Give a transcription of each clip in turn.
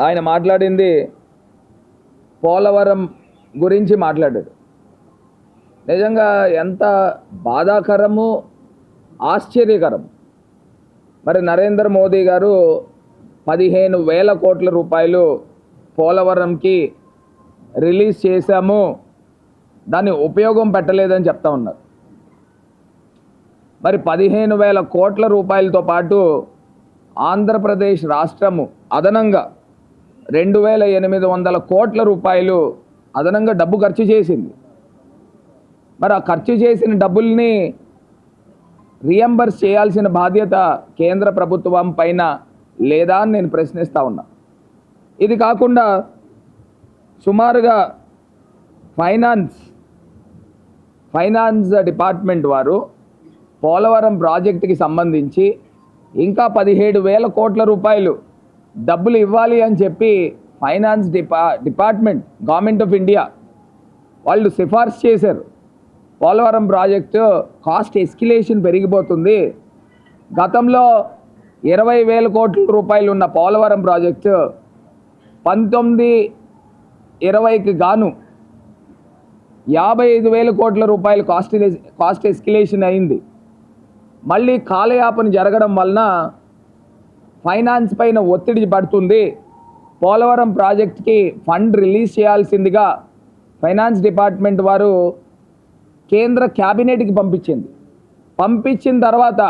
ఆయన మాట్లాడింది పోలవరం గురించి మాట్లాడాడు. నిజంగా ఎంత బాధాకరము ఆశ్చర్యకరం. మరి నరేంద్ర మోదీ గారు పదిహేను వేల కోట్ల రూపాయలు పోలవరంకి రిలీజ్ చేశాము. దాన్ని ఉపయోగం పెట్టలేదని చెప్తా ఉన్నారు. మరి పదిహేను వేల కోట్ల రూపాయలతో పాటు ఆంధ్రప్రదేశ్ రాష్ట్రము అదనంగా రెండు వేల ఎనిమిది వందల కోట్ల రూపాయలు అదనంగా డబ్బు ఖర్చు చేసింది. మరి ఆ ఖర్చు చేసిన డబ్బుల్ని రియంబర్స్ చేయాల్సిన బాధ్యత కేంద్ర ప్రభుత్వం పైన లేదా అని నేను ప్రశ్నిస్తూ ఉన్నా. ఇది కాకుండా సుమారుగా ఫైనాన్స్ ఫైనాన్స్ డిపార్ట్మెంట్ వారు పోలవరం ప్రాజెక్టుకి సంబంధించి ఇంకా పదిహేడు వేల కోట్ల రూపాయలు డబ్బులు ఇవ్వాలి అని చెప్పి ఫైనాన్స్ డిపా డిపార్ట్మెంట్ గవర్నమెంట్ ఆఫ్ ఇండియా వాళ్ళు సిఫార్సు చేశారు. పోలవరం ప్రాజెక్టు కాస్ట్ ఎస్కిలేషన్ పెరిగిపోతుంది. గతంలో ఇరవై వేల కోట్ల రూపాయలు ఉన్న పోలవరం ప్రాజెక్టు పంతొమ్మిది ఇరవైకి గాను యాభై ఐదు వేల కోట్ల రూపాయలు కాస్ట్ కాస్ట్ ఎస్కిలేషన్ అయింది. మళ్ళీ కాలయాపన జరగడం వలన ఫైనాన్స్ పైన ఒత్తిడి పడుతుంది. పోలవరం ప్రాజెక్ట్కి ఫండ్ రిలీజ్ చేయాల్సిందిగా ఫైనాన్స్ డిపార్ట్మెంట్ వారు కేంద్ర క్యాబినెట్కి పంపించింది. పంపించిన తర్వాత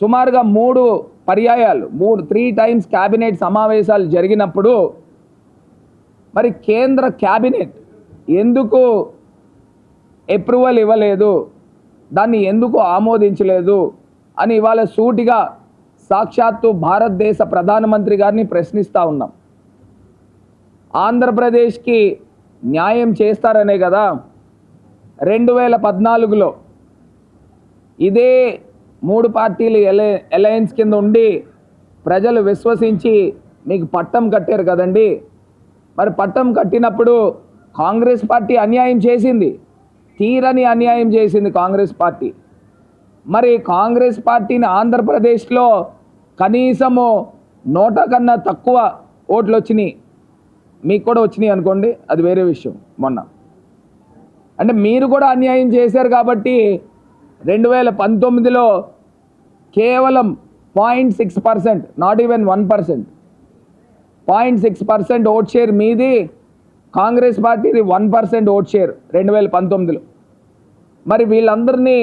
సుమారుగా మూడు పర్యాయాలు మూడు త్రీ టైమ్స్ క్యాబినెట్ సమావేశాలు జరిగినప్పుడు మరి కేంద్ర క్యాబినెట్ ఎందుకు అప్రూవల్ ఇవ్వలేదు దాన్ని ఎందుకు ఆమోదించలేదు అని ఇవాళ సూటిగా సాక్షాత్తు భారతదేశ ప్రధానమంత్రి గారిని ప్రశ్నిస్తూ ఉన్నాం. ఆంధ్రప్రదేశ్కి న్యాయం చేస్తారనే కదా రెండు వేల పద్నాలుగులో ఇదే మూడు పార్టీలు ఎలై అలయన్స్ కింద ఉండి ప్రజలు విశ్వసించి మీకు పట్టం కట్టారు కదండి. మరి పట్టం కట్టినప్పుడు కాంగ్రెస్ పార్టీ అన్యాయం చేసింది. తీరని అన్యాయం చేసింది కాంగ్రెస్ పార్టీ. మరి కాంగ్రెస్ పార్టీని ఆంధ్రప్రదేశ్లో కనీసము నోట కన్నా తక్కువ ఓట్లు వచ్చినాయి మీకు కూడా వచ్చినాయి అనుకోండి అది వేరే విషయం మొన్న. అంటే మీరు కూడా అన్యాయం చేశారు కాబట్టి రెండు వేల పంతొమ్మిదిలో కేవలం point six percent not even one percent. Point six percent vote share మీది కాంగ్రెస్ పార్టీది వన్ పర్సెంట్ ఓట్ షేర్ రెండు వేల పంతొమ్మిదిలో. మరి వీళ్ళందరినీ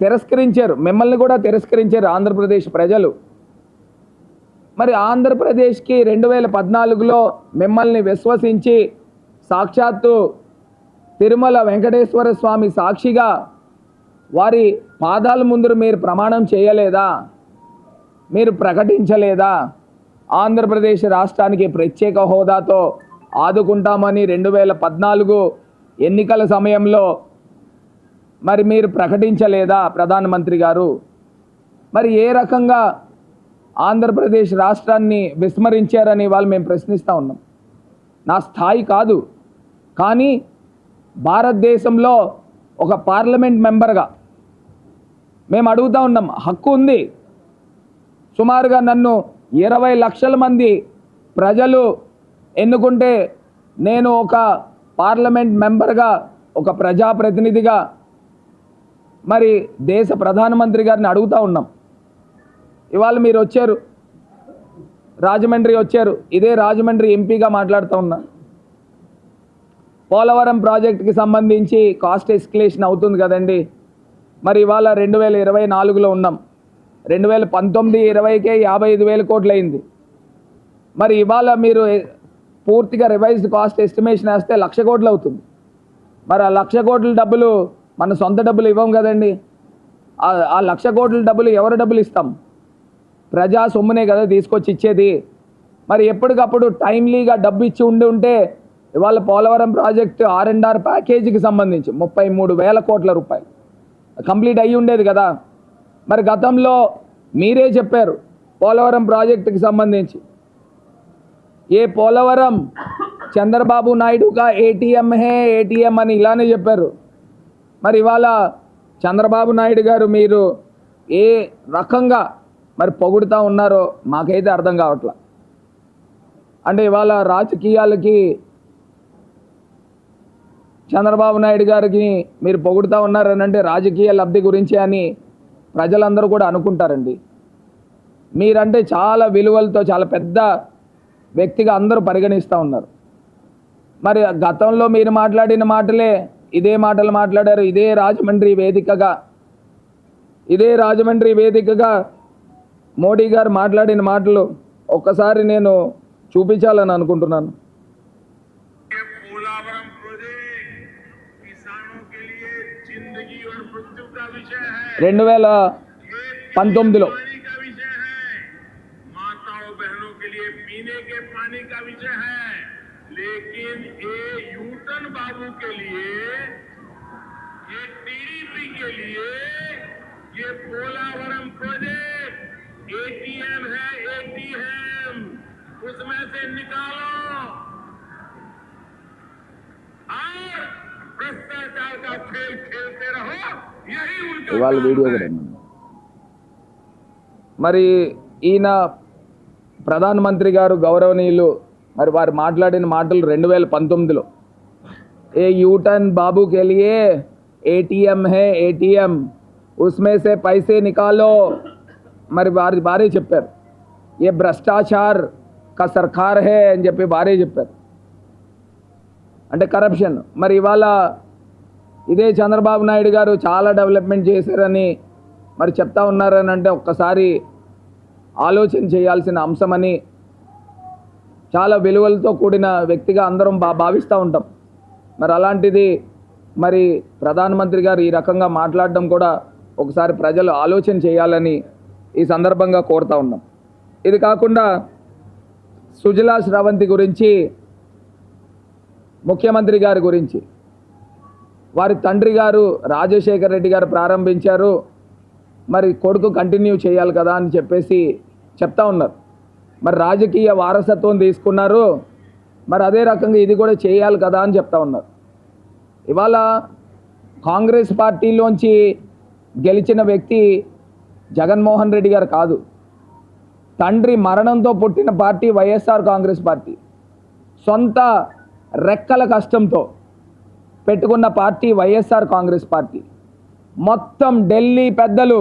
తిరస్కరించారు మిమ్మల్ని కూడా తిరస్కరించారు ఆంధ్రప్రదేశ్ ప్రజలు. మరి ఆంధ్రప్రదేశ్కి రెండు వేల పద్నాలుగులో మిమ్మల్ని విశ్వసించి సాక్షాత్తు తిరుమల వెంకటేశ్వర స్వామి సాక్షిగా వారి పాదాల ముందు మీరు ప్రమాణం చేయలేదా? మీరు ప్రకటించలేదా? ఆంధ్రప్రదేశ్ రాష్ట్రానికి ప్రత్యేక హోదాతో ఆదుకుంటామని రెండు వేల పద్నాలుగు ఎన్నికల సమయంలో మరి మీరు ప్రకటించలేదా ప్రధానమంత్రి గారు? మరి ఏ రకంగా ఆంధ్రప్రదేశ్ రాష్ట్రాన్ని విస్మరించారని వాళ్ళు మేము ప్రశ్నిస్తూ ఉన్నాం. నా స్థాయి కాదు. కానీ భారతదేశంలో ఒక పార్లమెంట్ మెంబర్గా మేము అడుగుతూ ఉన్నాం హక్కు ఉంది. సుమారుగా నన్ను ఇరవై లక్షల మంది ప్రజలు ఎన్నుకుంటే నేను ఒక పార్లమెంట్ మెంబర్గా ఒక ప్రజాప్రతినిధిగా మరి దేశ ప్రధానమంత్రి గారిని అడుగుతూ ఉన్నాం. ఇవాళ మీరు వచ్చారు. రాజమండ్రి వచ్చారు. ఇదే రాజమండ్రి ఎంపీగా మాట్లాడుతూ ఉన్నా. పోలవరం ప్రాజెక్టుకి సంబంధించి కాస్ట్ ఎస్కలేషన్ అవుతుంది కదండి. మరి ఇవాళ రెండు వేల ఇరవై నాలుగులో ఉన్నాం. రెండు వేల పంతొమ్మిది ఇరవైకే యాభై ఐదు వేల కోట్లు అయింది మరి ఇవాళ మీరు పూర్తిగా రివైజ్డ్ కాస్ట్ ఎస్టిమేషన్ వేస్తే లక్ష కోట్లు అవుతుంది. మరి ఆ లక్ష కోట్ల డబ్బులు మన సొంత డబ్బులు ఇవ్వం కదండి. ఆ- ఆ లక్ష కోట్ల డబ్బులు ఎవరు డబ్బులు ఇస్తాం? ప్రజా సొమ్మునే కదా తీసుకొచ్చి ఇచ్చేది. మరి ఎప్పటికప్పుడు టైమ్లీగా డబ్బు ఇచ్చి ఉండి ఉంటే ఇవాళ Polavaram project R and R ప్యాకేజీకి సంబంధించి ముప్పై మూడు వేల కోట్ల రూపాయలు. కంప్లీట్ అయ్యి ఉండేది కదా. మరి గతంలో మీరే చెప్పారు పోలవరం ప్రాజెక్టుకి సంబంధించి. ఏ పోలవరం చంద్రబాబు నాయుడుగా ఏటీఎం హే ఏటీఎం అని ఇలానే చెప్పారు. మరి ఇవాళ చంద్రబాబు నాయుడు గారు మీరు ఏ రకంగా మరి పొగుడుతూ ఉన్నారో మాకైతే అర్థం కావట్లా. అంటే ఇవాళ రాజకీయాలకి చంద్రబాబు నాయుడు గారికి మీరు పొగుడుతూ ఉన్నారని అంటే రాజకీయ లబ్ధి గురించి అని ప్రజలందరూ కూడా అనుకుంటారండి. మీరంటే చాలా విలువలతో చాలా పెద్ద వ్యక్తిగా అందరూ పరిగణిస్తూ ఉన్నారు. మరి గతంలో మీరు మాట్లాడిన మాటలే ఇదే మాటలు మాట్లాడారు ఇదే రాజమండ్రి వేదికగా ఇదే రాజమండ్రి వేదికగా మోడీ గారు మాట్లాడిన మాటలు ఒక్కసారి నేను చూపించాలని అనుకుంటున్నాను ये पोलावरम प्रोजेक्ट किसानों के लिए जिंदगी और मृत्यु का विषय है రెండు వేల खेत పంతొమ్మిదిలో पानी का विषय है माताओं बहनों के लिए पीने के पानी का विषय है लेकिन ये यूटन बाबू के लिए ये टीडीपी के लिए ये पोलावरम प्रोजेक्ट एटीएम है एटीएम उसमें से निकालो और भ्रष्टाचार का खेल खेलते रहो यही उनका ఇవాళ काम వీడియో है। కూడా ఉంది. మరి ఈయన ప్రధానమంత్రి గారు గౌరవనీయులు మరి వారు మాట్లాడిన మాటలు రెండు వేల పంతొమ్మిదిలో ఏ యూటర్న్ బాబు के लिए ఏటీఎం है ఏటీఎం उसमें से पैसे निकालो మరి వారి వారే చెప్పారు. ఏ భ్రష్టాచార్ కా సర్కార్ హే అని చెప్పి వారే చెప్పారు. అంటే కరప్షన్ మరి ఇవాళ ఇదే చంద్రబాబు నాయుడు గారు చాలా డెవలప్మెంట్ చేశారని మరి చెప్తా ఉన్నారని అంటే ఒక్కసారి ఆలోచన చేయాల్సిన అంశమని చాలా విలువలతో కూడిన వ్యక్తిగా అందరం బా భావిస్తూ ఉంటాం. మరి అలాంటిది మరి ప్రధానమంత్రి గారు ఈ రకంగా మాట్లాడడం కూడా ఒకసారి ప్రజలు ఆలోచన చేయాలని ఈ సందర్భంగా కోరుతా ఉన్నాం. ఇది కాకుండా సుజలా శ్రవంతి గురించి ముఖ్యమంత్రి గారి గురించి వారి తండ్రి గారు రాజశేఖర రెడ్డి గారు ప్రారంభించారు మరి కొడుకు కంటిన్యూ చేయాలి కదా అని చెప్పేసి చెప్తా ఉన్నారు. మరి రాజకీయ వారసత్వం తీసుకున్నారు మరి అదే రకంగా ఇది కూడా చేయాలి కదా అని చెప్తా ఉన్నారు. ఇవాళ కాంగ్రెస్ పార్టీలోంచి గెలిచిన వ్యక్తి జగన్మోహన్ రెడ్డి గారు కాదు. తండ్రి మరణంతో పుట్టిన పార్టీ వైఎస్ఆర్ కాంగ్రెస్ పార్టీ. సొంత రెక్కల కష్టంతో పెట్టుకున్న పార్టీ వైఎస్ఆర్ కాంగ్రెస్ పార్టీ. మొత్తం ఢిల్లీ పెద్దలు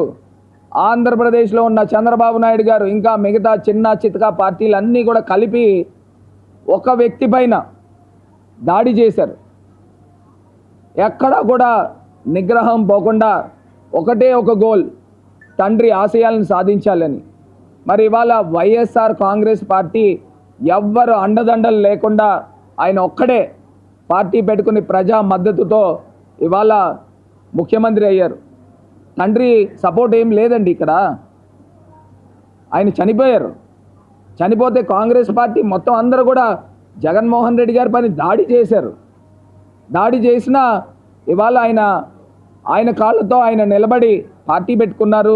ఆంధ్రప్రదేశ్లో ఉన్న చంద్రబాబు నాయుడు గారు ఇంకా మిగతా చిన్న చితకా పార్టీలన్నీ కూడా కలిపి ఒక వ్యక్తి పైన దాడి చేశారు. ఎక్కడా కూడా నిగ్రహం పోకుండా ఒకటే ఒక గోల్ తండ్రి ఆశయాలను సాధించాలని. మరి ఇవాళ వైఎస్ఆర్ కాంగ్రెస్ పార్టీ ఎవ్వరు అండదండలు లేకుండా ఆయన ఒక్కడే పార్టీ పెట్టుకుని ప్రజా మద్దతుతో ఇవాళ ముఖ్యమంత్రి అయ్యారు. తండ్రి సపోర్ట్ ఏం లేదండి ఇక్కడ. ఆయన చనిపోయారు. చనిపోతే కాంగ్రెస్ పార్టీ మొత్తం అందరూ కూడా జగన్మోహన్ రెడ్డి గారి పని దాడి చేశారు. దాడి చేసినా ఇవాళ ఆయన ఆయన కాళ్ళతో ఆయన నిలబడి పార్టీ పెట్టుకున్నారు.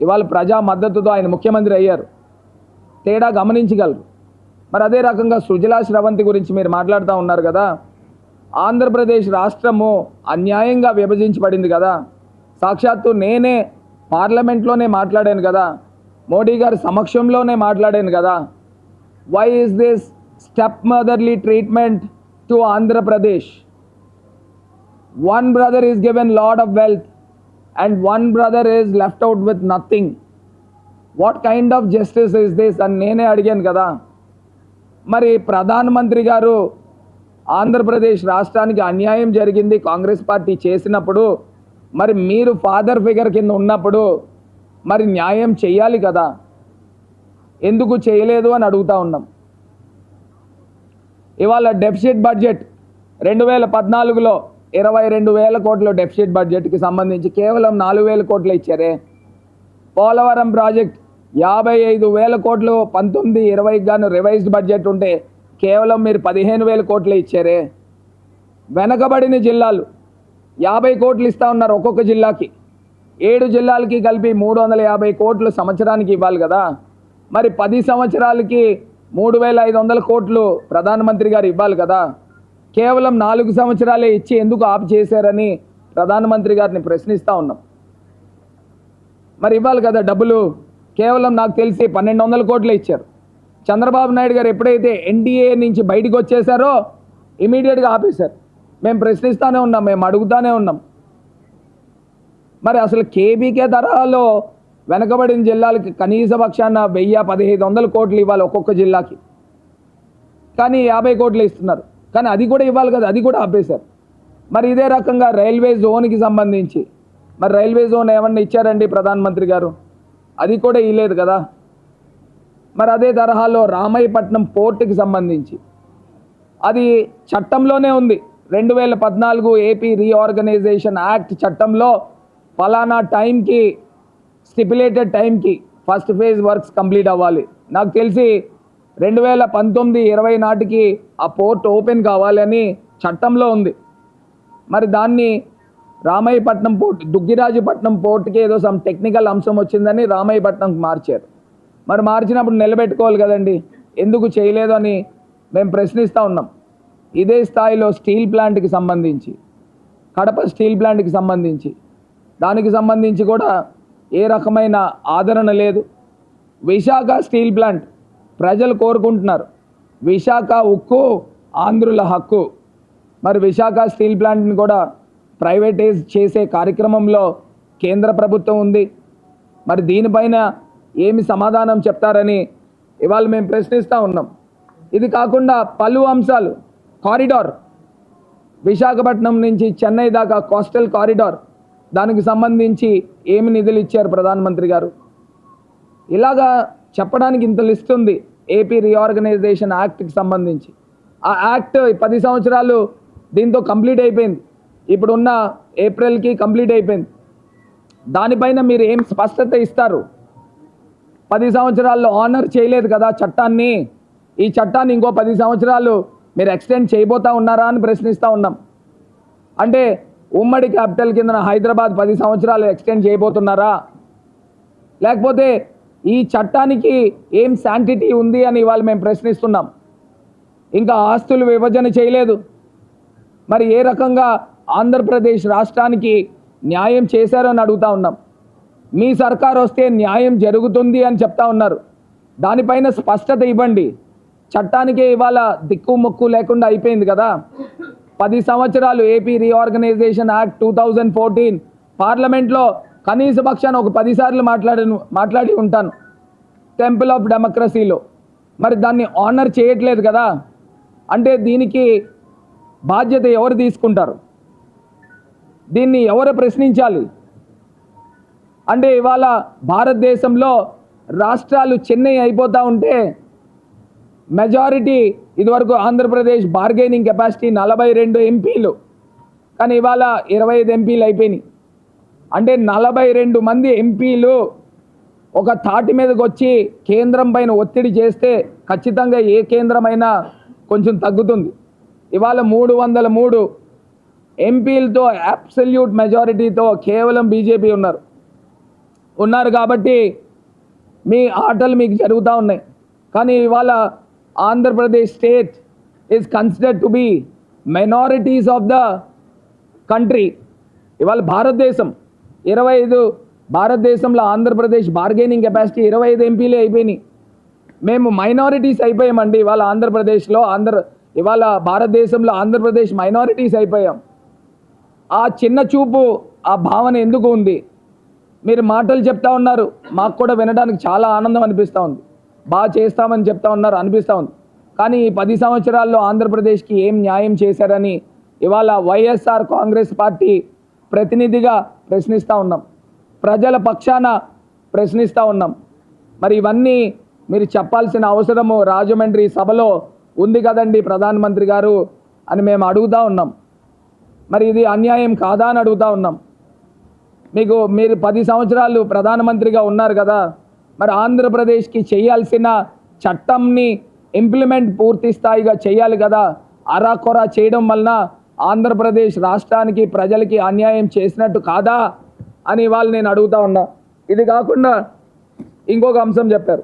ఇవాళ ప్రజా మద్దతుతో ఆయన ముఖ్యమంత్రి అయ్యారు. తేడా గమనించగలరు. మరి అదే రకంగా సుజలా శ్రవంతి గురించి మీరు మాట్లాడుతూ ఉన్నారు కదా. ఆంధ్రప్రదేశ్ రాష్ట్రము అన్యాయంగా విభజించబడింది కదా. సాక్షాత్తు నేనే పార్లమెంట్లోనే మాట్లాడాను కదా. మోడీ గారి సమక్షంలోనే మాట్లాడాను కదా. Why is this step motherly treatment to Andhra Pradesh one brother is given lot of wealth and one brother is left out with nothing what kind of justice is this అని నేనే అడిగాను కదా. మరి ప్రధానమంత్రి గారు ఆంధ్రప్రదేశ్ రాష్ట్రానికి అన్యాయం జరిగింది కాంగ్రెస్ పార్టీ చేసినప్పుడు మరి మీరు ఫాదర్ ఫిగర్ కింద ఉన్నప్పుడు మరి న్యాయం చేయాలి కదా. ఎందుకు చేయలేదు అని అడుగుతా ఉన్నాం. ఇవాళ డెఫిసిట్ బడ్జెట్ రెండు వేల పద్నాలుగులో ఇరవై రెండు వేల కోట్ల డెఫిసిట్ బడ్జెట్కి సంబంధించి కేవలం నాలుగు వేల కోట్లు ఇచ్చారే. పోలవరం ప్రాజెక్ట్ యాభై ఐదు వేల కోట్లు పంతొమ్మిది ఇరవైకి గాను రివైజ్డ్ బడ్జెట్ ఉంటే కేవలం మీరు పదిహేను వేల కోట్లు ఇచ్చారే. వెనకబడిన జిల్లాలు యాభై కోట్లు ఇస్తా ఉన్నారు ఒక్కొక్క జిల్లాకి. ఏడు జిల్లాలకి కలిపి మూడు వందల యాభై కోట్లు సంవత్సరానికి ఇవ్వాలి కదా. మరి పది సంవత్సరాలకి మూడు వేల ఐదు వందల కోట్లు ప్రధానమంత్రి గారు ఇవ్వాలి కదా. కేవలం నాలుగు సంవత్సరాలే ఇచ్చి ఎందుకు ఆపు చేశారని ప్రధానమంత్రి గారిని ప్రశ్నిస్తూ ఉన్నాం. మరి ఇవ్వాలి కదా డబ్బులు. కేవలం నాకు తెలిసి పన్నెండు వందల కోట్లు ఇచ్చారు. చంద్రబాబు నాయుడు గారు ఎప్పుడైతే ఎన్డీఏ నుంచి బయటకు వచ్చేసారో ఇమీడియట్గా ఆపేశారు. మేము ప్రశ్నిస్తూనే ఉన్నాం మేము అడుగుతానే ఉన్నాం. మరి అసలు కేబీకే తరహాలో వెనకబడిన జిల్లాలకి కనీస పక్షాన వెయ్యి పదిహేను వందల కోట్లు ఇవ్వాలి ఒక్కొక్క జిల్లాకి. కానీ యాభై కోట్లు ఇస్తున్నారు. కానీ అది కూడా ఇవ్వాలి కదా అది కూడా ఆపేశారు. మరి ఇదే రకంగా రైల్వే జోన్కి సంబంధించి మరి రైల్వే జోన్ ఏమన్నా ఇచ్చారండి ప్రధానమంత్రి గారు? అది కూడా ఇవ్వలేదు కదా. మరి అదే తరహాలో రామాయపట్నం పోర్టుకి సంబంధించి అది చట్టంలోనే ఉంది. రెండు వేల పద్నాలుగు ఏపీ రీఆర్గనైజేషన్ యాక్ట్ చట్టంలో ఫలానా టైంకి స్టిపులేటెడ్ టైంకి ఫస్ట్ ఫేజ్ వర్క్స్ కంప్లీట్ అవ్వాలి. నాకు తెలిసి రెండు వేల పంతొమ్మిది ఇరవై నాటికి ఆ పోర్ట్ ఓపెన్ కావాలని చట్టంలో ఉంది. మరి దాన్ని రామయ్యపట్నం పోర్ట్ దుగ్గిరాజుపట్నం పోర్ట్కి ఏదో సమ్ టెక్నికల్ అంశం వచ్చిందని రామయ్యపట్నంకి మార్చారు. మరి మార్చినప్పుడు నిలబెట్టుకోవాలి కదండి. ఎందుకు చేయలేదు అని మేము ప్రశ్నిస్తూ ఉన్నాం. ఇదే స్థాయిలో స్టీల్ ప్లాంట్కి సంబంధించి కడప స్టీల్ ప్లాంట్కి సంబంధించి. దానికి సంబంధించి కూడా ఏ రకమైన ఆదరణ లేదు. విశాఖ స్టీల్ ప్లాంట్ ప్రజలు కోరుకుంటున్నారు. విశాఖ ఉక్కు ఆంధ్రుల హక్కు. మరి విశాఖ స్టీల్ ప్లాంట్ని కూడా ప్రైవేటైజ్ చేసే కార్యక్రమంలో కేంద్ర ప్రభుత్వం ఉంది. మరి దీనిపైన ఏమి సమాధానం చెప్తారని ఇవాళ మేము ప్రశ్నిస్తూ ఉన్నాం. ఇది కాకుండా పలు అంశాలు. కారిడార్. విశాఖపట్నం నుంచి చెన్నై దాకా కోస్టల్ కారిడార్. దానికి సంబంధించి ఏమి నిధులు ఇచ్చారు ప్రధానమంత్రి గారు? ఇలాగా చెప్పడానికి ఇంత లిస్ట్ ఉంది. ఏపీ రీఆర్గనైజేషన్ యాక్ట్కి సంబంధించి. ఆ యాక్ట్ పది సంవత్సరాలు దీంతో కంప్లీట్ అయిపోయింది. ఇప్పుడున్న ఏప్రిల్కి కంప్లీట్ అయిపోయింది. దానిపైన మీరు ఏం స్పష్టత ఇస్తారు? పది సంవత్సరాల్లో ఆనర్ చేయలేదు కదా చట్టాన్ని? ఈ చట్టాన్ని ఇంకో పది సంవత్సరాలు మీరు ఎక్స్టెండ్ చేయబోతా ఉన్నారా అని ప్రశ్నిస్తూ ఉన్నాం. అంటే ఉమ్మడి క్యాపిటల్ కింద హైదరాబాద్ పది సంవత్సరాలు ఎక్స్టెండ్ చేయబోతున్నారా? లేకపోతే ఈ చట్టానికి ఏం శాంటిటీ ఉంది అని ఇవాళ మేము ప్రశ్నిస్తున్నాం. ఇంకా ఆస్తులు విభజన చేయలేదు. మరి ఏ రకంగా ఆంధ్రప్రదేశ్ రాష్ట్రానికి న్యాయం చేశారని అడుగుతా ఉన్నాం. మీ సర్కార్ వస్తే న్యాయం జరుగుతుంది అని చెప్తా ఉన్నారు. దానిపైన స్పష్టత ఇవ్వండి. చట్టానికే ఇవాళ దిక్కు మొక్కు లేకుండా అయిపోయింది కదా. పది సంవత్సరాలు AP reorganisation act two thousand fourteen పార్లమెంట్లో కనీస పక్షాన ఒక పదిసార్లు మాట్లాడను మాట్లాడి ఉంటాను. టెంపుల్ ఆఫ్ డెమోక్రసీలో మరి దాన్ని ఆనర్ చేయట్లేదు కదా? అంటే దీనికి బాధ్యత ఎవరు తీసుకుంటారు? దీన్ని ఎవరు ప్రశ్నించాలి? అంటే ఇవాళ భారతదేశంలో రాష్ట్రాలు చెన్నై అయిపోతూ ఉంటే మెజారిటీ ఇదివరకు ఆంధ్రప్రదేశ్ బార్గెనింగ్ కెపాసిటీ నలభై రెండు ఎంపీలు. కానీ ఇవాళ ఇరవై ఐదు ఎంపీలు అయిపోయినాయి. అంటే నలభై రెండు మంది ఎంపీలు ఒక తాటి మీదకి వచ్చి కేంద్రం పైన ఒత్తిడి చేస్తే ఖచ్చితంగా ఏ కేంద్రమైనా కొంచెం తగ్గుతుంది. ఇవాళ మూడు వందల మూడు ఎంపీలతో అబ్సల్యూట్ మెజారిటీతో కేవలం బీజేపీ ఉన్నారు. ఉన్నారు కాబట్టి మీ ఆటలు మీకు జరుగుతూ ఉన్నాయి. కానీ ఇవాళ Andhra Pradesh state is considered to be minorities of the country ఇవాళ భారతదేశం ఇరవై ఐదు భారతదేశంలో ఆంధ్రప్రదేశ్ బార్గెనింగ్ కెపాసిటీ ఇరవై ఐదు ఎంపీలే అయిపోయినాయి. మేము మైనారిటీస్ అయిపోయామండి. ఇవాళ ఆంధ్రప్రదేశ్లో ఆంధ్ర ఇవాళ భారతదేశంలో ఆంధ్రప్రదేశ్ మైనారిటీస్ అయిపోయాం. ఆ చిన్న చూపు ఆ భావన ఎందుకు ఉంది? మీరు మాటలు చెప్తా ఉన్నారు. మాకు కూడా వినడానికి చాలా ఆనందం అనిపిస్తూ ఉంది. బాగా చేస్తామని చెప్తా ఉన్నారు అనిపిస్తూ ఉంది. కానీ ఈ పది సంవత్సరాల్లో ఆంధ్రప్రదేశ్కి ఏం న్యాయం చేశారని ఇవాళ వైఎస్ఆర్ కాంగ్రెస్ పార్టీ ప్రతినిధిగా ప్రశ్నిస్తూ ఉన్నాం. ప్రజల పక్షాన ప్రశ్నిస్తూ ఉన్నాం. మరి ఇవన్నీ మీరు చెప్పాల్సిన అవసరము రాజమండ్రి సభలో ఉంది కదండి ప్రధానమంత్రి గారు అని మేము అడుగుతూ ఉన్నాం. మరి ఇది అన్యాయం కాదా అని అడుగుతా ఉన్నాం. మీకు మీరు పది సంవత్సరాలు ప్రధానమంత్రిగా ఉన్నారు కదా. మరి ఆంధ్రప్రదేశ్కి చేయాల్సిన చట్టంని ఇంప్లిమెంట్ పూర్తి స్థాయిగా చేయాలి కదా. అరాకొరా చేయడం వలన ఆంధ్రప్రదేశ్ రాష్ట్రానికి ప్రజలకి అన్యాయం చేసినట్టు కాదా అని ఇవాళ నేను అడుగుతా ఉన్నా. ఇది కాకుండా ఇంకొక అంశం చెప్పారు.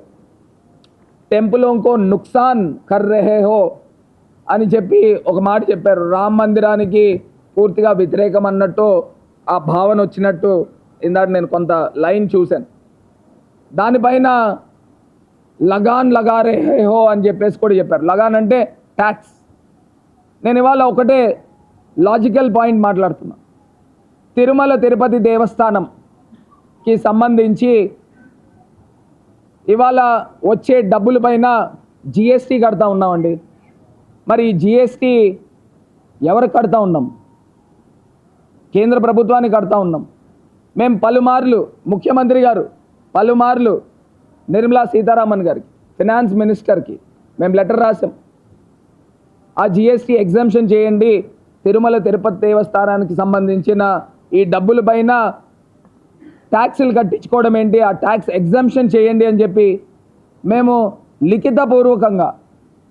టెంపుల్కో నుక్సాన్ కర్ రహే హో అని చెప్పి ఒక మాట చెప్పారు. రామ్ మందిరానికి పూర్తిగా వ్యతిరేకం అన్నట్టు ఆ భావన వచ్చినట్టు ఇందాక నేను కొంత లైన్ చూశాను. దానిపైన లగాన్ లగారే హే హో అని చెప్పేసి కూడా చెప్పారు. లగాన్ అంటే ట్యాక్స్ నేను ఇవాళ ఒకటే లాజికల్ పాయింట్ మాట్లాడుతున్నా. తిరుమల తిరుపతి దేవస్థానంకి సంబంధించి ఇవాళ వచ్చే డబ్బుల పైన జిఎస్టీ కడతా ఉన్నామండి. మరి జిఎస్టీ ఎవరికి కడతా ఉన్నాం? కేంద్ర ప్రభుత్వానికి కడతా ఉన్నాం. మేము పలుమార్లు ముఖ్యమంత్రి గారు పలుమార్లు నిర్మలా సీతారామన్ గారికి ఫినాన్స్ మినిస్టర్కి మేము లెటర్ రాసాం ఆ జిఎస్టీ ఎగ్జామ్షన్ చేయండి తిరుమల తిరుపతి దేవస్థానానికి సంబంధించిన ఈ డబ్బుల పైన ట్యాక్స్లు కట్టించుకోవడం ఏంటి? ఆ ట్యాక్స్ ఎగ్జామ్షన్ చేయండి అని చెప్పి మేము లిఖితపూర్వకంగా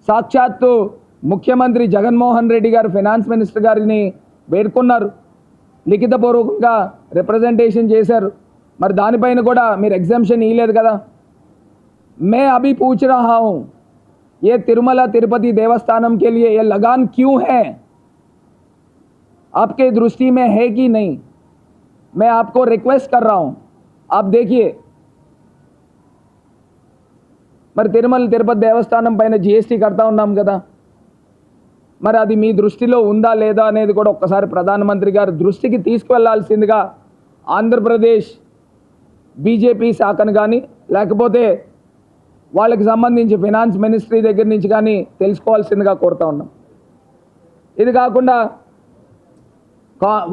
సాక్షాత్తు ముఖ్యమంత్రి జగన్మోహన్ రెడ్డి గారు ఫైనాన్స్ మినిస్టర్ గారిని వేడుకున్నారు. లిఖితపూర్వకంగా రిప్రజెంటేషన్ చేశారు. మరి దానిపైన కూడా మీరు ఎగ్జామ్షన్ ఇయ్యలేదు కదా? మే అభి పూచ్ రహా ఏ తిరుమల తిరుపతి దేవస్థానం కే ఏ లగాన్ క్యూ హే? आपके दृष्टि में है कि नहीं मैं आपको रिक्वेस्ट कर रहा हूं आप देखिए మరి తిరుమల తిరుపతి దేవస్థానం పైన జిఎస్టీ కడతా ఉన్నాం కదా మరి అది మీ దృష్టిలో ఉందా లేదా అనేది కూడా ఒక్కసారి ప్రధానమంత్రి గారి దృష్టికి తీసుకువెళ్లాల్సిందిగా ఆంధ్రప్రదేశ్ బీజేపీ శాఖను కానీ లేకపోతే వాళ్ళకి సంబంధించి ఫినాన్స్ మినిస్ట్రీ దగ్గర నుంచి కానీ తెలుసుకోవాల్సిందిగా కోరుతా ఉన్నాం ఇది కాకుండా కా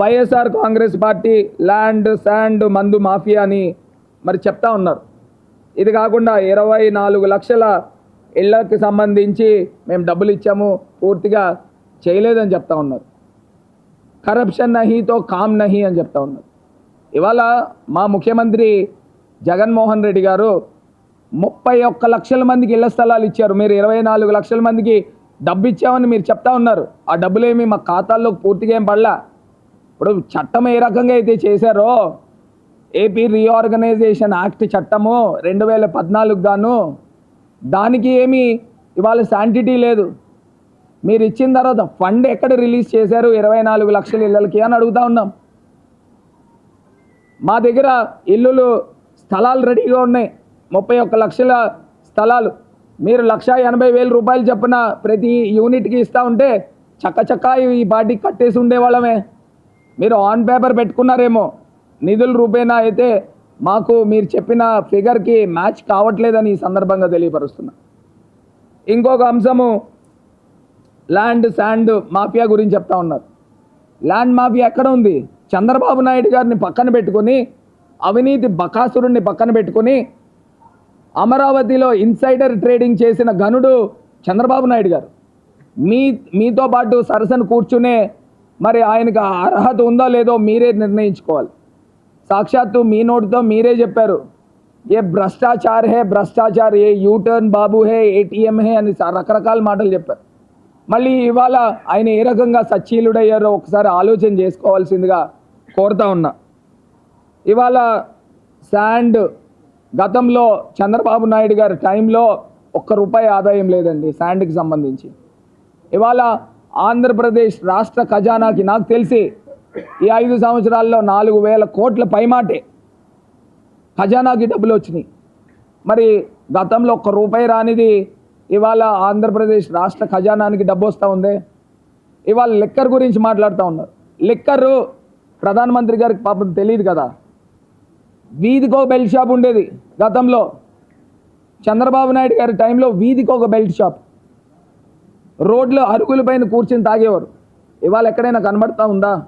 YSR Congress party land sand మందు మాఫియా అని మరి చెప్తా ఉన్నారు. ఇది కాకుండా ఇరవై నాలుగు లక్షల ఇళ్ళకు సంబంధించి మేము డబ్బులు ఇచ్చాము పూర్తిగా చేయలేదని చెప్తా ఉన్నారు. కరప్షన్ నహీతో కామ్ నహి అని చెప్తా ఉన్నారు. ఇవాళ మా ముఖ్యమంత్రి జగన్మోహన్ రెడ్డి గారు ముప్పై ఒక్క లక్షల మందికి ఇళ్ళ స్థలాలు ఇచ్చారు. మీరు ఇరవై నాలుగు లక్షల మందికి డబ్బు ఇచ్చామని మీరు చెప్తా ఉన్నారు. ఆ డబ్బులేమి మా ఖాతాల్లో పూర్తిగా ఏం పడలా? ఇప్పుడు చట్టం ఏ రకంగా అయితే చేశారో ఏపీ రీఆర్గనైజేషన్ యాక్ట్ చట్టము రెండు వేల పద్నాలుగు గాను దానికి ఏమీ ఇవాళ శాంటిటీ లేదు. మీరు ఇచ్చిన తర్వాత ఫండ్ ఎక్కడ రిలీజ్ చేశారు? ఇరవై నాలుగు లక్షల ఇళ్ళకి అని అడుగుతా ఉన్నాం. మా దగ్గర ఇల్లులు స్థలాలు రెడీగా ఉన్నాయి. ముప్పై ఒక్క లక్షల స్థలాలు. మీరు లక్ష ఎనభై వేల రూపాయలు చొప్పున ప్రతి యూనిట్కి ఇస్తూ ఉంటే చక్క చక్క ఈ పార్టీకి కట్టేసి ఉండేవాళ్ళమే. మీరు ఆన్ పేపర్ పెట్టుకున్నారేమో. నిధుల రూపేణా అయితే మాకు మీరు చెప్పిన ఫిగర్కి మ్యాచ్ కావట్లేదని ఈ సందర్భంగా తెలియపరుస్తున్నా. ఇంకొక అంశము ల్యాండ్ శాండ్ మాఫియా గురించి చెప్తా ఉన్నారు. ల్యాండ్ మాఫియా ఎక్కడ ఉంది? చంద్రబాబు నాయుడు గారిని పక్కన పెట్టుకొని అవినీతి బకాసురుణ్ణి పక్కన పెట్టుకొని అమరావతిలో ఇన్సైడర్ ట్రేడింగ్ చేసిన గనుడు చంద్రబాబు నాయుడు గారు. మీ మీతో పాటు సరసన కూర్చునే మరి ఆయనకు అర్హత ఉందో లేదో మీరే నిర్ణయించుకోవాలి. సాక్షాత్తు మీ నోటితో మీరే చెప్పారు. ఏ భ్రష్టాచార్ హే భ్రష్టాచార్ ఏ యూటర్న్ బాబు హే ఏటీఎం హే అని రకరకాల మాటలు చెప్పారు. మళ్ళీ ఇవాళ ఆయన ఏ రకంగా సచ్చీలుడయ్యారో ఒకసారి ఆలోచన చేసుకోవాల్సిందిగా కోరుతా ఉన్నా. ఇవాళ శాండ్ గతంలో చంద్రబాబు నాయుడు గారి టైంలో ఒక్క రూపాయి ఆదాయం లేదండి శాండ్కి సంబంధించి. ఇవాళ ఆంధ్రప్రదేశ్ రాష్ట్ర ఖజానాకి నాకు తెలిసి ఈ ఐదు సంవత్సరాల్లో నాలుగు వేల కోట్ల పైమాటే ఖజానాకి డబ్బులు వచ్చినాయి. మరి గతంలో ఒక్క రూపాయి రానిది ఇవాళ ఆంధ్రప్రదేశ్ రాష్ట్ర ఖజానానికి డబ్బు వస్తూ ఉంది? ఇవాళ లిక్కర్ గురించి మాట్లాడుతూ ఉన్నారు. లిక్కరు ప్రధానమంత్రి గారికి పాపం తెలియదు కదా. వీధికో బెల్ట్ షాప్ ఉండేది గతంలో. చంద్రబాబు నాయుడు గారి టైంలో వీధికి ఒక బెల్ట్ షాప్. రోడ్లో అరుగుల పైన కూర్చుని తాగేవారు. ఇవాళ ఎక్కడైనా కనబడతా ఉందా?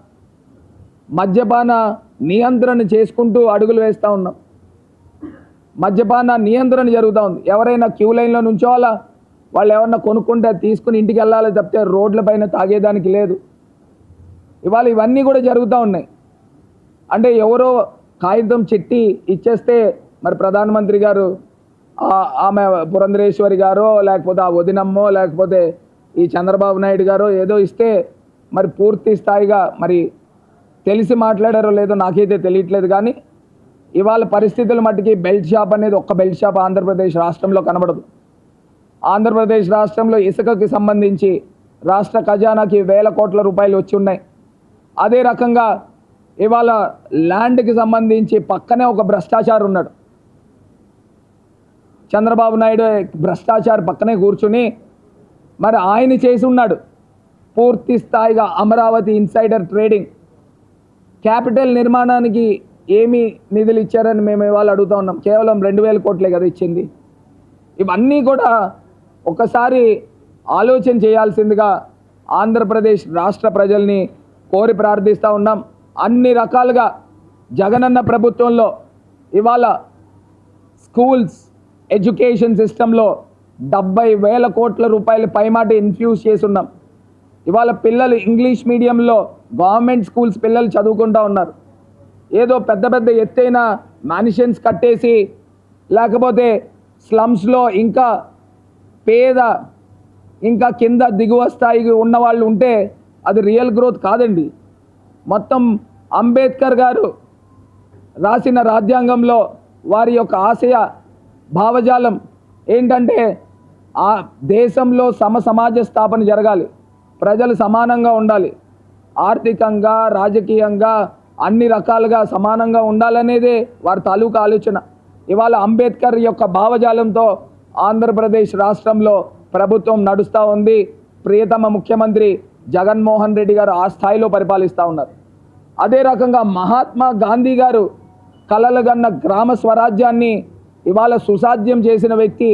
మద్యపాన నియంత్రణ చేసుకుంటూ అడుగులు వేస్తూ ఉన్నాం. మద్యపాన నియంత్రణ జరుగుతూ ఉంది. ఎవరైనా క్యూ లైన్లో నుంచోవాలా? వాళ్ళు ఎవరన్నా కొనుక్కుంటే తీసుకుని ఇంటికి వెళ్ళాలి తప్పితే రోడ్ల పైన తాగేదానికి లేదు. ఇవాళ ఇవన్నీ కూడా జరుగుతూ ఉన్నాయి. అంటే ఎవరో కాగితం చిట్టి ఇచ్చేస్తే మరి ప్రధానమంత్రి గారు ఆమె పురంధరేశ్వరి గారో లేకపోతే ఆ వదినమ్మో లేకపోతే ఈ చంద్రబాబు నాయుడు గారు ఏదో ఇస్తే మరి పూర్తి స్థాయిగా మరి తెలిసి మాట్లాడారో లేదో నాకైతే తెలియట్లేదు కానీ ఇవాళ పరిస్థితుల మట్టుకి బెల్ట్ షాప్ అనేది ఒక్క బెల్ట్ షాప్ ఆంధ్రప్రదేశ్ రాష్ట్రంలో కనబడదు. ఆంధ్రప్రదేశ్ రాష్ట్రంలో ఇసుకకి సంబంధించి రాష్ట్ర ఖజానాకి వేల కోట్ల రూపాయలు వచ్చి ఉన్నాయి. అదే రకంగా ఇవాళ ల్యాండ్కి సంబంధించి పక్కనే ఒక భ్రష్టాచారం ఉన్నాడు. చంద్రబాబు నాయుడు భ్రష్టాచార పక్కనే కూర్చుని మరి ఆయన చేసి ఉన్నాడు. పూర్తి స్థాయిగా అమరావతి ఇన్సైడర్ ట్రేడింగ్. క్యాపిటల్ నిర్మాణానికి ఏమి నిధులు ఇచ్చారని మేము ఇవాళ అడుగుతా ఉన్నాం. కేవలం రెండు వేల కోట్లే కదా ఇచ్చింది. ఇవన్నీ కూడా ఒకసారి ఆలోచన చేయాల్సిందిగా ఆంధ్రప్రదేశ్ రాష్ట్ర ప్రజల్ని కోరి ప్రార్థిస్తూ ఉన్నాం. అన్ని రకాలుగా జగనన్న ప్రభుత్వంలో ఇవాళ స్కూల్స్ ఎడ్యుకేషన్ సిస్టంలో డెబ్బై వేల కోట్ల రూపాయల పైమాట ఇన్ఫ్యూజ్ చేసి ఉన్నాం ఇవాళ పిల్లలు ఇంగ్లీష్ మీడియంలో గవర్నమెంట్ స్కూల్స్ పిల్లలు చదువుకుంటూ ఉన్నారు. ఏదో పెద్ద పెద్ద ఎత్తైన మ్యాన్షన్స్ కట్టేసి లేకపోతే స్లమ్స్లో ఇంకా పేద ఇంకా కింద దిగువ స్థాయికి ఉన్న వాళ్ళు ఉంటే అది రియల్ గ్రోత్ కాదండి. మొత్తం అంబేద్కర్ గారు రాసిన రాజ్యాంగంలో వారి యొక్క ఆశయ భావజాలం ఏంటంటే ఆ దేశంలో సమ సమాజ స్థాపన జరగాలి. ప్రజలు సమానంగా ఉండాలి. ఆర్థికంగా రాజకీయంగా అన్ని రకాలుగా సమానంగా ఉండాలనేదే వారి తాలూకా ఆలోచన. ఇవాళ అంబేద్కర్ యొక్క భావజాలంతో ఆంధ్రప్రదేశ్ రాష్ట్రంలో ప్రభుత్వం నడుస్తూ ఉంది. ప్రియతమ ముఖ్యమంత్రి జగన్మోహన్ రెడ్డి గారు ఆ స్థాయిలో పరిపాలిస్తూ ఉన్నారు. అదే రకంగా మహాత్మా గాంధీ గారు కలలుగన్న గ్రామ స్వరాజ్యాన్ని ఇవాళ సుసాధ్యం చేసిన వ్యక్తి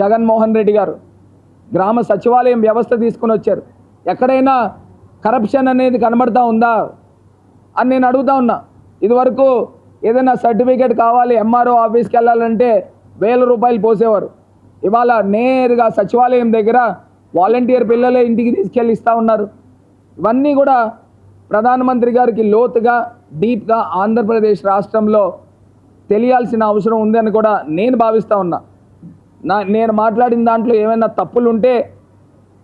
జగన్మోహన్ రెడ్డి గారు. గ్రామ సచివాలయం వ్యవస్థ తీసుకుని వచ్చారు. ఎక్కడైనా కరప్షన్ అనేది కనబడతా ఉందా అని నేను అడుగుతా ఉన్నా. ఇదివరకు ఏదైనా సర్టిఫికేట్ కావాలి ఎంఆర్ఓ ఆఫీస్కి వెళ్ళాలంటే వేల రూపాయలు పోసేవారు. ఇవాళ నేరుగా సచివాలయం దగ్గర వాలంటీర్ పిల్లలే ఇంటికి తీసుకెళ్ళి ఇస్తూ ఉన్నారు. ఇవన్నీ కూడా ప్రధానమంత్రి గారికి లోతుగా డీప్గా ఆంధ్రప్రదేశ్ రాష్ట్రంలో తెలియాల్సిన అవసరం ఉందని కూడా నేను భావిస్తూ ఉన్నా. నా నేను మాట్లాడిన దాంట్లో ఏమైనా తప్పులు ఉంటే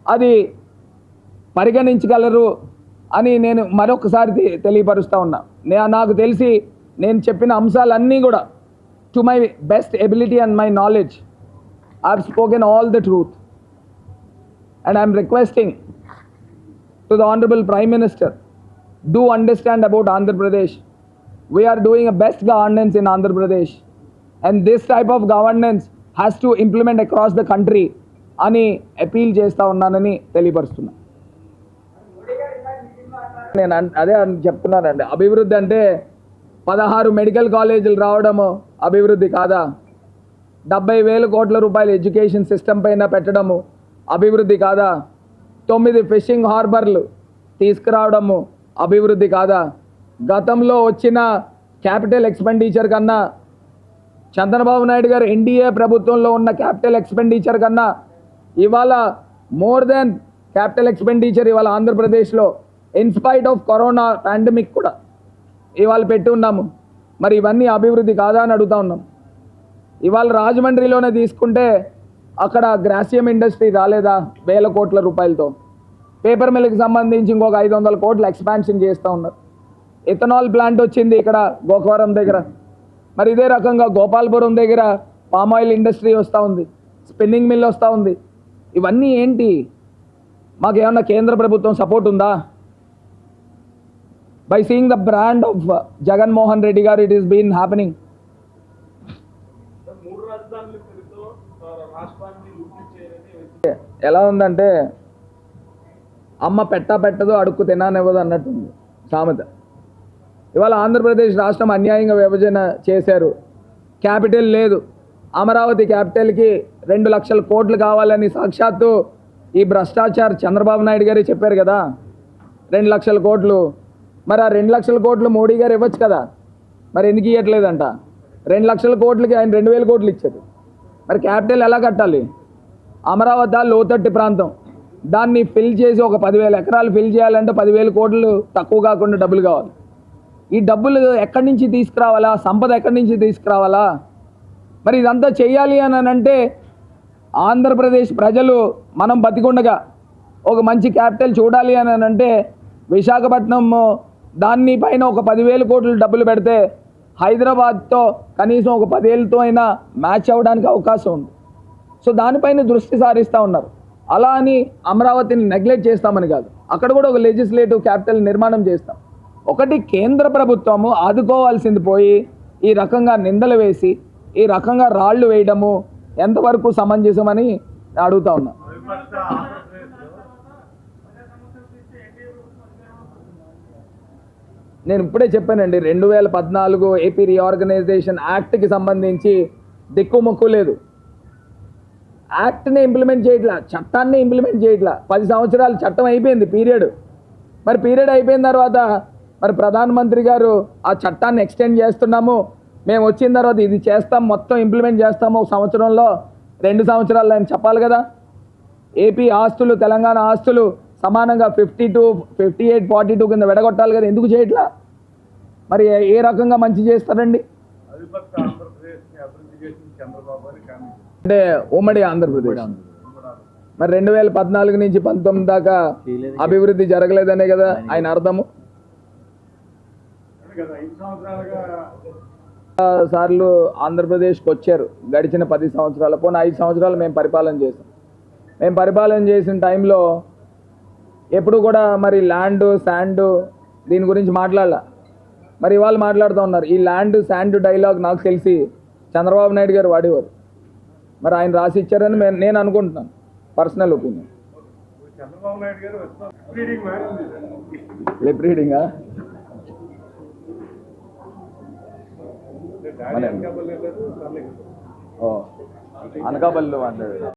అది పరిగణించగలరు అని నేను మరొకసారి తెలియపరుస్తూ ఉన్నా. నే- నాకు తెలిసి నేను చెప్పిన అంశాలన్నీ కూడా to my best ability and my knowledge I spoken all the truth and I'm requesting to the honourable prime minister do understand about Andhra Pradesh Pradesh. We are doing a best governance in Andhra Pradesh. And this type of governance has to implement across the country అని appeal చేస్తా ఉన్నానని తెలియపరుస్తున్నా నేను అన్- అదే అని చెప్తున్నానండి అభివృద్ధి అంటే పదహారు మెడికల్ కాలేజీలు రావడము అభివృద్ధి కాదా డెబ్బై వేల కోట్ల రూపాయలు ఎడ్యుకేషన్ సిస్టమ్ పైన పెట్టడము అభివృద్ధి కాదా తొమ్మిది ఫిషింగ్ హార్బర్లు తీసుకురావడము అభివృద్ధి కాదా గతంలో వచ్చిన క్యాపిటల్ ఎక్స్పెండిచర్ కన్నా చంద్రబాబు నాయుడు గారు ఎన్డీఏ ప్రభుత్వంలో ఉన్న క్యాపిటల్ ఎక్స్పెండిచర్ కన్నా ఇవాళ మోర్ దెన్ క్యాపిటల్ ఎక్స్పెండిచర్ ఇవాళ ఆంధ్రప్రదేశ్లో ఇన్స్పైట్ ఆఫ్ కరోనా పాండమిక్ కూడా ఇవాళ పెట్టి ఉన్నాము. మరి ఇవన్నీ అభివృద్ధి కాదా అని అడుగుతా ఉన్నాం. ఇవాళ రాజమండ్రిలోనే తీసుకుంటే అక్కడ గ్రాసియం ఇండస్ట్రీ రాలేదా వేల కోట్ల రూపాయలతో? పేపర్ మిల్కి సంబంధించి ఇంకొక ఐదు వందల కోట్లు ఎక్స్పాన్షన్ చేస్తూ ఉన్నారు. ఇథనాల్ ప్లాంట్ వచ్చింది ఇక్కడ గోకవరం దగ్గర. మరి ఇదే రకంగా గోపాల్పురం దగ్గర పామ్ ఆయిల్ ఇండస్ట్రీ వస్తూ ఉంది స్పిన్నింగ్ మిల్ వస్తూ ఉంది. ఇవన్నీ ఏంటి? మాకేమన్నా కేంద్ర ప్రభుత్వం సపోర్ట్ ఉందా? By seeing the brand of Jaganmohan Reddy garu it is been happening ఎలా ఉందంటే అమ్మ పెట్ట పెట్టదు అడుక్కు తినానివ్వదు అన్నట్టుంది సామెత. ఇవాళ ఆంధ్రప్రదేశ్ రాష్ట్రం అన్యాయంగా విభజన చేశారు. క్యాపిటల్ లేదు. అమరావతి క్యాపిటల్కి రెండు లక్షల కోట్లు కావాలని సాక్షాత్తు ఈ భ్రష్టాచార్ చంద్రబాబు నాయుడు గారే చెప్పారు కదా. రెండు లక్షల కోట్లు. మరి ఆ రెండు లక్షల కోట్లు మోడీ గారు ఇవ్వచ్చు కదా. మరి ఎందుకు ఇవ్వట్లేదంట రెండు లక్షల కోట్లకి ఆయన రెండు వేల కోట్లు ఇచ్చారు మరి క్యాపిటల్ ఎలా కట్టాలి? అమరావతి ఆ లోతట్టు ప్రాంతం. దాన్ని ఫిల్ చేసి ఒక పదివేల ఎకరాలు ఫిల్ చేయాలంటే పదివేల కోట్లు తక్కువ కాకుండా డబ్బులు కావాలి. ఈ డబ్బులు ఎక్కడి నుంచి తీసుకురావాలా? సంపద ఎక్కడి నుంచి తీసుకురావాలా? మరి ఇదంతా చేయాలి అని అంటే ఆంధ్రప్రదేశ్ ప్రజలు మనం బతికుండగా ఒక మంచి క్యాపిటల్ చూడాలి అని అంటే విశాఖపట్నం దాన్ని పైన ఒక పదివేల కోట్లు డబ్బులు పెడితే హైదరాబాద్తో కనీసం ఒక పదేళ్ళతో అయినా మ్యాచ్ అవ్వడానికి అవకాశం ఉంది. సో దానిపైన దృష్టి సారిస్తూ ఉన్నారు. అలా అని అమరావతిని నెగ్లెక్ట్ చేస్తామని కాదు. అక్కడ కూడా ఒక లెజిస్లేటివ్ క్యాపిటల్ నిర్మాణం చేస్తాం. ఒకటి కేంద్ర ప్రభుత్వము ఆదుకోవాల్సింది పోయి ఈ రకంగా నిందలు వేసి ఈ రకంగా రాళ్ళు వేయడము ఎంతవరకు సమంజసమని అడుగుతా ఉన్నా. నేను ఇప్పుడే చెప్పానండి రెండు వేల పద్నాలుగు ఏపీ రీఆర్గనైజేషన్ యాక్ట్కి సంబంధించి దిక్కుమొక్కు లేదు. యాక్ట్ని ఇంప్లిమెంట్ చేయట్లా చట్టాన్ని ఇంప్లిమెంట్ చేయట్లా. పది సంవత్సరాలు చట్టం అయిపోయింది పీరియడ్. మరి పీరియడ్ అయిపోయిన తర్వాత మరి ప్రధానమంత్రి గారు ఆ చట్టాన్ని ఎక్స్టెండ్ చేస్తున్నాము. మేము వచ్చిన తర్వాత ఇది చేస్తాం మొత్తం ఇంప్లిమెంట్ చేస్తాము. ఒక సంవత్సరంలో రెండు సంవత్సరాలు అని చెప్పాలి కదా. ఏపీ ఆస్తులు తెలంగాణ ఆస్తులు సమానంగా fifty to fifty eight forty two కింద విడగొట్టాలి కదా. ఎందుకు చేయట్లా? మరి ఏ- రకంగా మంచి చేస్తారండి? అంటే ఉమ్మడి ఆంధ్రప్రదేశ్. మరి రెండు వేల పద్నాలుగు నుంచి పంతొమ్మిది దాకా అభివృద్ధి జరగలేదనే కదా ఆయన అర్థము. కదా ఐదు సంవత్సరాలుగా సార్లు ఆంధ్రప్రదేశ్కి వచ్చారు గడిచిన పది సంవత్సరాలు. పోనీ ఐదు సంవత్సరాలు మేము పరిపాలన చేసాం మేము పరిపాలన చేసిన టైంలో ఎప్పుడు కూడా మరి ల్యాండ్ శాండ్ దీని గురించి మాట్లాడాల. మరి ఇవాళ మాట్లాడుతూ ఉన్నారు. ఈ ల్యాండ్ శాండ్ డైలాగ్ నాకు తెలిసి చంద్రబాబు నాయుడు గారు వాడేవారు. మరి ఆయన రాసి ఇచ్చారని నేను అనుకుంటున్నాను పర్సనల్ ఒపీనియన్. లిప్ రీడింగా అనకాపల్లి వెళ్ళారు